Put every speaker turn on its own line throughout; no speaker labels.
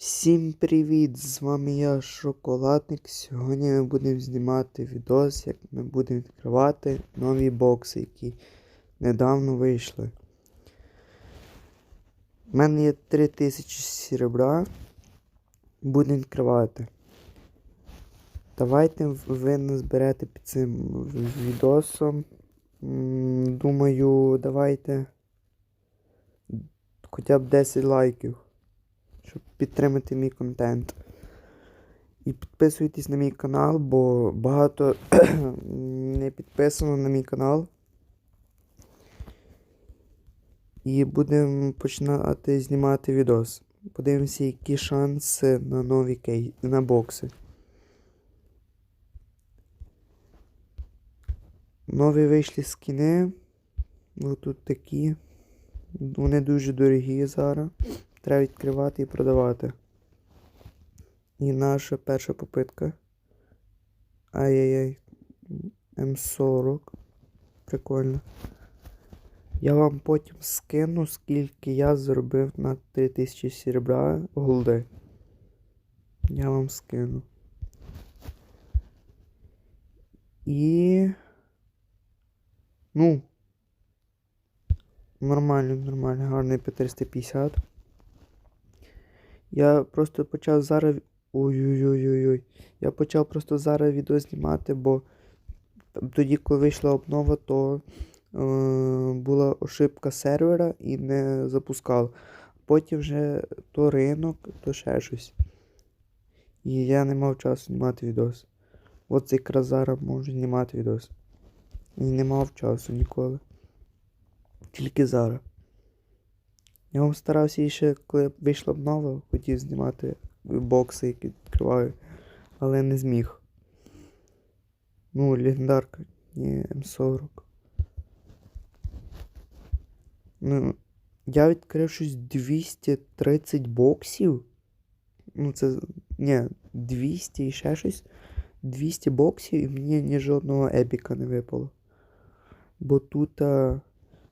Всім привіт! З вами я Шоколадник. Сьогодні ми будемо знімати відос, як ми будемо відкривати нові бокси, які недавно вийшли. У мене є 3000 серебра. Будемо відкривати. Давайте ви назберете під цим відосом. Думаю, давайте хоча б 10 лайків щоб підтримати мій контент. І підписуйтесь на мій канал, бо багато не підписано на мій канал. І будемо починати знімати відос. Подивимося, які шанси на нові кей... на бокси. Нові вийшли скіни. Ось тут такі. Вони дуже дорогі зараз. Треба відкривати і продавати. І наша перша попитка. Ай-яй-яй. М40. Прикольно. Я вам потім скину, скільки я заробив на 3000 серебра голди. Я вам скину. І. Ну. Нормально, нормально, гарний P350. Я просто почав зараз. Ой-ой-ой-ой. Я почав просто зараз відео знімати, бо тоді, коли вийшла обнова, то е, була ошибка сервера і не запускав. Потім вже то ринок, то ще щось. І я не мав часу знімати відос. От якраз зараз можу знімати відос. І не мав часу ніколи. Тільки зараз. Я вам старався ще, коли вийшла обнова, хотів знімати бокси, які відкриваю, але не зміг. Ну, легендарка, ні, М40. Ну, я відкрив щось 230 боксів. Ну, це. Ні, 200 і ще щось. 200 боксів і мені ні жодного епіка не випало. Бо тут а,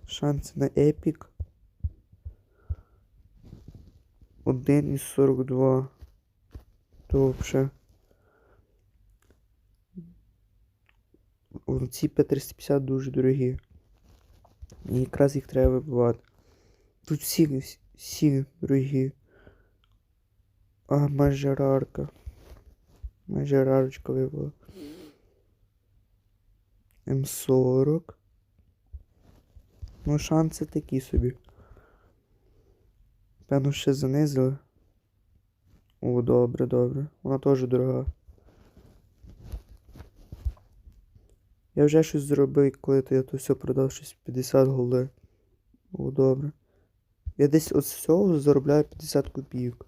шанси на епік 1 із 42. То взагалі. Ці П-350 дуже дорогі. І якраз їх треба вибивати. Тут всі, всі дорогі. А, мажорарка. Мажорарочка вибила. М40. Ну, шанси такі собі. Певно, ще занизили. О, добре, добре. Вона теж дорога. Я вже щось зробив, коли я то все продав щось 50 голди. О, добре. Я десь от всього заробляю 50 копійок.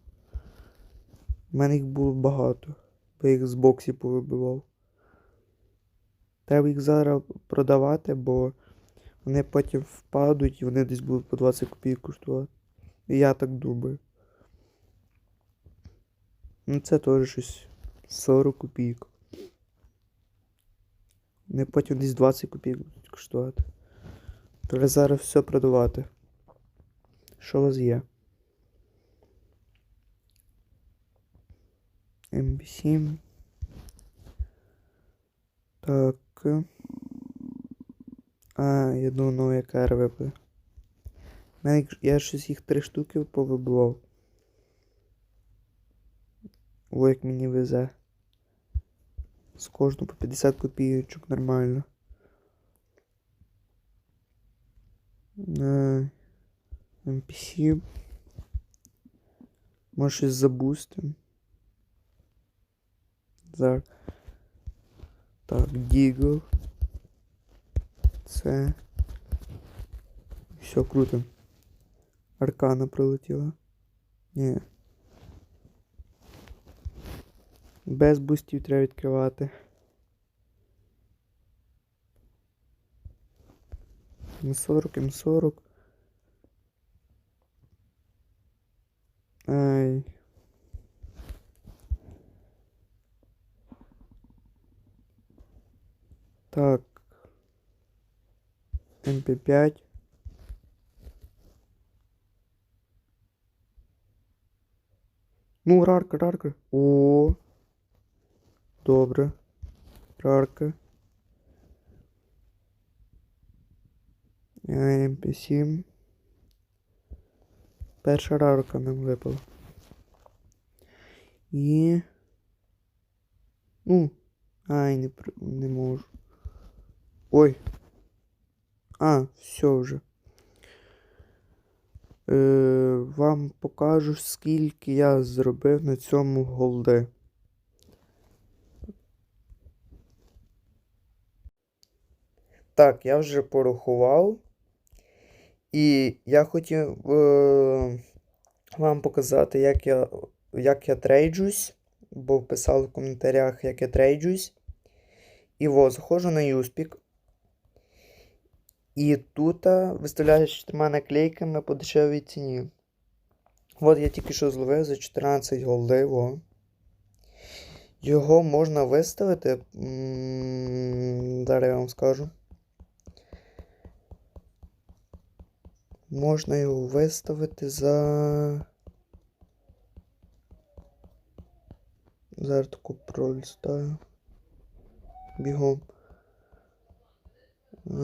У мене їх було багато, бо я їх з боксів повибивав. Треба їх зараз продавати, бо вони потім впадуть і вони десь будуть по 20 копійок коштувати. Я так думаю. Ну це теж щось 40 копійок. Не потім десь 20 копійок будуть коштувати. Треба зараз все продавати. Що у вас є? МБ7. Так. А, я думав, ну, яка РВП. Мене, я щось їх три штуки повибивав. О, як мені везе. З кожного по 50 копійочок нормально. На NPC. Може щось забустим. Зараз. Так, Дігл. Це. Все круто. Аркана прилетіла. Ні. Без бустів треба відкривати. М40, М40. Ай. Так. МП5. Ну, рарка, рарка. О. Добре. Рарка. МП7. Перша рарка нам випала. І. Ну. Ай, не, не можу. Ой. А, все вже. Е, вам покажу, скільки я зробив на цьому голди. Так, я вже порахував. І я хотів е, вам показати, як я, як я трейджусь, бо писали в коментарях, як я трейджусь. І от, заходжу на Юспік. І тут виставляю чотирма наклейками по дешевій ціні. От я тільки що зловив за 14 голдів. О. Його можна виставити. Зараз я вам скажу. Можна його виставити за. Зараз таку пролистаю. Бігом. Е,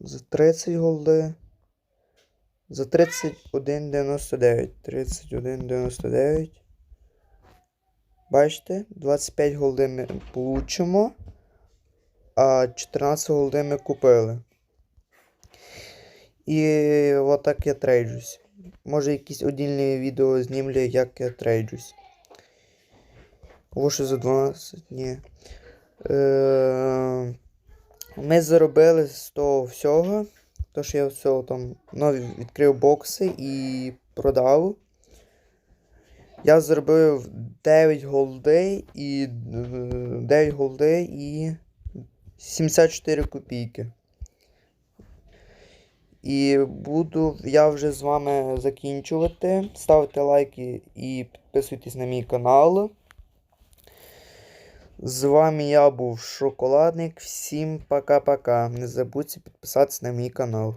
За 30 голди. За 31,99. 31,99. Бачите? 25 голди ми получимо, а 14 голди ми купили. І отак я трейджусь. Може якісь одільні відео знімлю, як я трейджусь. О, за 12? Ні. Е, ми заробили з того всього. То, що я всього там нові відкрив бокси і продав. Я заробив 9 голдей і е, 9 голдей і 74 копійки. І буду я вже з вами закінчувати. Ставте лайки і підписуйтесь на мій канал. З вами я був Шоколадник. Всім пока-пока. Не забудьте підписатися на мій канал.